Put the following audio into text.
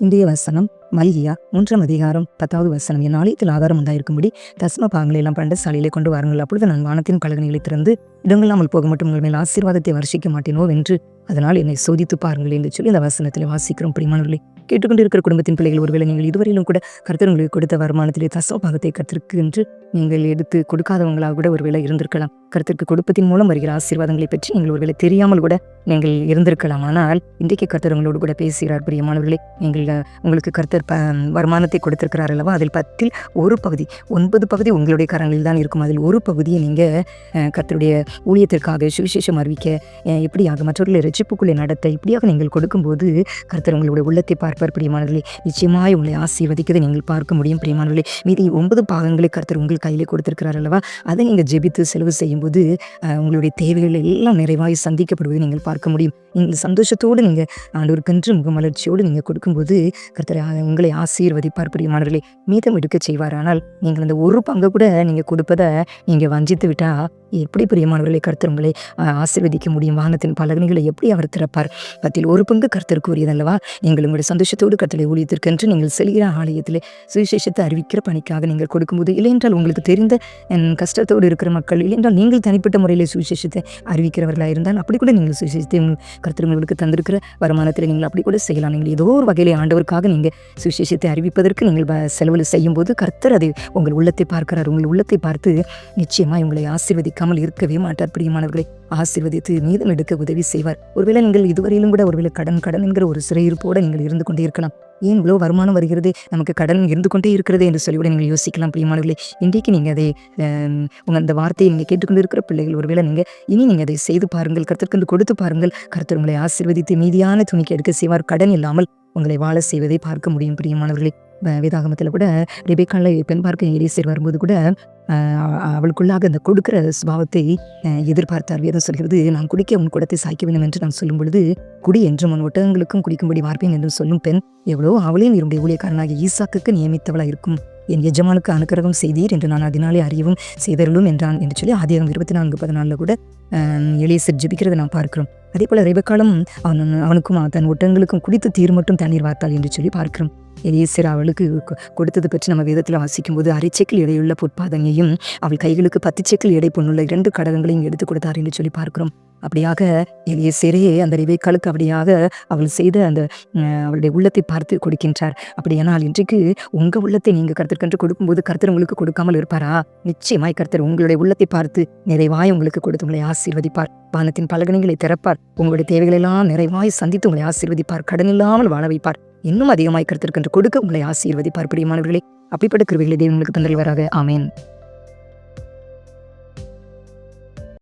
இந்திய வசனம் மல்கியா மூன்றாம் அதிகாரம் பத்தாவது வசனம். என் ஆலயத்தில் ஆதாரம் உண்டாயிருக்கும்படி தஸ்ம பாகங்களை எல்லாம் பண்ட சாலையிலே கொண்டு வாருங்கள். அப்பொழுது நான் வானத்தின் பலகணிகளை திறந்து இடங்களாமல் போக மட்டும் உங்கள் மேல் ஆசீர்வாதத்தை வருஷிக்க மாட்டேனோ என்று அதனால் என்னை சோதித்து பாருங்கள் என்று சொல்லி இந்த வசனத்தில் வாசிக்கிறோம். பிரிமானவர்களே கேட்டுக்கொண்டிருக்கிற குடும்பத்தின் பிள்ளைகள் ஒருவேளை நீங்கள் இதுவரையிலும் கூட கருத்தருவங்களுக்கு கொடுத்த வருமானத்திலே தசோபாகத்தை பாகத்தை என்று நீங்கள் எடுத்து கொடுக்காதவங்களாக கூட ஒருவேளை இருந்திருக்கலாம். கருத்திற்கு கொடுப்பதின் மூலம் வருகிற ஆசீர்வாதங்களை பற்றி நீங்கள் ஒருவேளை தெரியாமல் கூட நீங்கள் இருந்திருக்கலாம். ஆனால் இன்றைக்கு கர்த்தரங்களோடு கூட பேசுகிறார். பிரியமானவர்களே நீங்கள் உங்களுக்கு கர்த்தர் ப வருமானத்தை கொடுத்திருக்கிறார் அல்லவா? அதில் பத்தில் ஒரு பகுதி ஒன்பது பகுதி உங்களுடைய கரங்களில் தான் இருக்கும். அதில் ஒரு பகுதியை நீங்கள் கர்த்தருடைய ஊழியத்திற்காக சுவிசேஷம் அறிவிக்க எப்படியாக மற்றவர்கள் மற்றவர்களை ரட்சிப்புக்குள்ளே நடத்த இப்படியாக நீங்கள் கொடுக்கும்போது கர்த்தர் உங்களுடைய உள்ளத்தை பார்ப்பார். பிரியமானவர்களே நிச்சயமாய் உங்களை ஆசீர்வதிக்கிறது நீங்கள் பார்க்க முடியும். பிரியமானவர்களே மீதி ஒன்பது பாகங்களை கர்த்தர் உங்கள் கையிலே கொடுத்திருக்கிறார் அல்லவா? அதை நீங்கள் ஜெபித்து செலவு செய்யும்போது உங்களுடைய தேவைகள் எல்லாம் நிறைவாய் சந்திக்கப்படுவதை நீங்கள் பார்க்க முடியும். நீங்கள் சந்தோஷத்தோடு நீங்கள் ஆண்டவருக்கென்று முகமலர்ச்சியோடு நீங்கள் கொடுக்கும்போது கர்த்தர் உங்களை ஆசீர்வதிப்பார். பிரியமானவர்களே மீதம் எடுக்க செய்வார். ஆனால் நீங்கள் அந்த ஒரு பங்கை கூட நீங்கள் கொடுப்பதை நீங்கள் வஞ்சித்து விட்டால் எப்படி பிரியமானவர்களை கருத்தர் உங்களை ஆசீர்வதிக்க முடியும்? வானத்தின் பலகணிகளை எப்படி அவர் திறப்பார். பத்தில் ஒரு பங்கு கர்த்தருக்கு உரியதல்லவா நீங்கள் உங்களுடைய சந்தோஷத்தோடு கத்தலை ஊழியத்திற்கென்று நீங்கள் செல்கிற ஆலயத்திலே சுவிசேஷத்தை அறிவிக்கிற பணிக்காக நீங்கள் கொடுக்கும்போது இல்லையென்றால் உங்களுக்கு தெரிந்த ஹம், கஷ்டத்தோடு இருக்கிற மக்கள் இல்லையென்றால் நீங்கள் தனிப்பட்ட முறையில் சுவிசேஷத்தை அறிவிக்கிறவர்களாக இருந்தால் அப்படி கூட நீங்கள் சுவிசேஷத்தை உங்கள் உங்களுக்கு தந்திருக்கிற வருமானத்தில் நீங்கள் அப்படி கூட செய்யலாம். நீங்கள் ஏதோ ஒரு வகையில் ஆண்டவருக்காக நீங்கள் சுவிசேஷத்தை அறிவிப்பதற்கு நீங்கள் செலவில் செய்யும் செய்யும்போது கர்த்தர் அதை உங்கள் உள்ளத்தை பார்க்கிறார். உங்கள் உள்ளத்தை பார்த்து நிச்சயமாக உங்களை ஆசீர்வதிக்காமல் இருக்கவே மாட்டார். பிரியமானவர்களை ஆசீர்வதித்து மீதம் எடுக்க உதவி செய்வார். ஒருவேளை நீங்கள் இதுவரையிலும் கூட ஒருவேளை கடன் கடன் என்கிற ஒரு சிறையிருப்போடு நீங்கள் இருந்து கொண்டே இருக்கலாம். ஏன் இவ்வளோ வருமானம் வருகிறது? நமக்கு கடன் இருந்து கொண்டே இருக்கிறது என்று சொல்லிவிட நீங்கள் யோசிக்கலாம் பிரியமானவர்களே. இன்றைக்கு நீங்கள் அதை உங்கள் அந்த வார்த்தையை நீங்கள் கேட்டுக்கொண்டு இருக்கிற பிள்ளைகள் ஒருவேளை நீங்கள் இனி நீங்கள் அதை செய்து பாருங்கள் கர்த்தருக்கு கொடுத்து பாருங்கள். கர்த்தர் உங்களை ஆசீர்வதித்து மீதியான துணிக்கு எடுக்க செய்வார். கடன் இல்லாமல் உங்களை வாழ செய்வதை பார்க்க முடியும் பிரியமானவர்களே. வேதாகமத்தில் கூட ரிபேக்கால பெண் பார்க்க எலிசேர் வரும்போது கூட அவளுக்குள்ளாக அந்த கொடுக்கிற சுபாவத்தை எதிர்பார்த்தார். வேதம் சொல்கிறது நான் குடிக்க உன் குடத்தை சாய்க்க வேண்டும் என்று நான் சொல்லும் பொழுது குடி என்று உன் ஒட்டகங்களுக்கும் குடிக்கும்படி வார்ப்பேன் என்று சொல்லும் பெண் எவ்வளோ அவளையும் என்னுடைய ஊழியக்காரனாக ஈசாக்குக்கு நியமித்தவளாக இருக்கும் என் எஜமானுக்கு அனுக்கிரகம் செய்தீர் என்று நான் அதனாலே அறியவும் செய்தருளும் என்றான் என்று சொல்லி ஆதியாகம் இருபத்தி நான்கு பதினாலில் கூட எலியசர் ஜபிக்கிறத நான் பார்க்கிறோம். அதே போல் ரெபக்காலும் அவன் அவனுக்கும் தன் ஒட்டங்களுக்கும் குடித்து தீர் மட்டும் தண்ணீர் வார்த்தாள் என்று சொல்லி பார்க்கிறோம். எலியசர் அவளுக்கு கொ- கொடுத்தது பற்றி நம்ம வேதத்தில் வாசிக்கும் போது அரைச்செக்கில் எடையுள்ள பொற்பாதங்கையும் அவள் கைகளுக்கு பத்து செக்கில் எடை பொண்ணுள்ள இரண்டு கடகங்களையும் எடுத்து கொடுத்தார் என்று சொல்லி பார்க்கிறோம். அப்படியாக எலியசரே அந்த ரிவேக்காலுக்கு அப்படியாக அவள் செய்த அந்த அவளுடைய உள்ளத்தை பார்த்து கொடுக்கின்றார். அப்படியானால் இன்றைக்கு உங்க உள்ளத்தை நீங்க கருத்திற்கென்று கொடுக்கும்போது கருத்தர் உங்களுக்கு கொடுக்காமல் இருப்பாரா? நிச்சயமாய் கருத்தர் உங்களுடைய உள்ளத்தை பார்த்து நிறைவாய் உங்களுக்கு கொடுத்து உங்களை ஆசீர்வதிப்பார். வானத்தின் பலகனைகளை திறப்பார். உங்களுடைய தேவைகளெல்லாம் நிறைவாய் சந்தித்து உங்களை ஆசீர்வதிப்பார். கடன் இல்லாமல் வாழ வைப்பார். இன்னும் அதிகமாய் கருத்திற்கென்று கொடுக்க உங்களை ஆசீர்வதிப்பார். பிரியமானவர்களே அப்படிப்பட்ட கிருவிகளை தேவங்களுக்கு தந்தல் வராக ஆமேன்.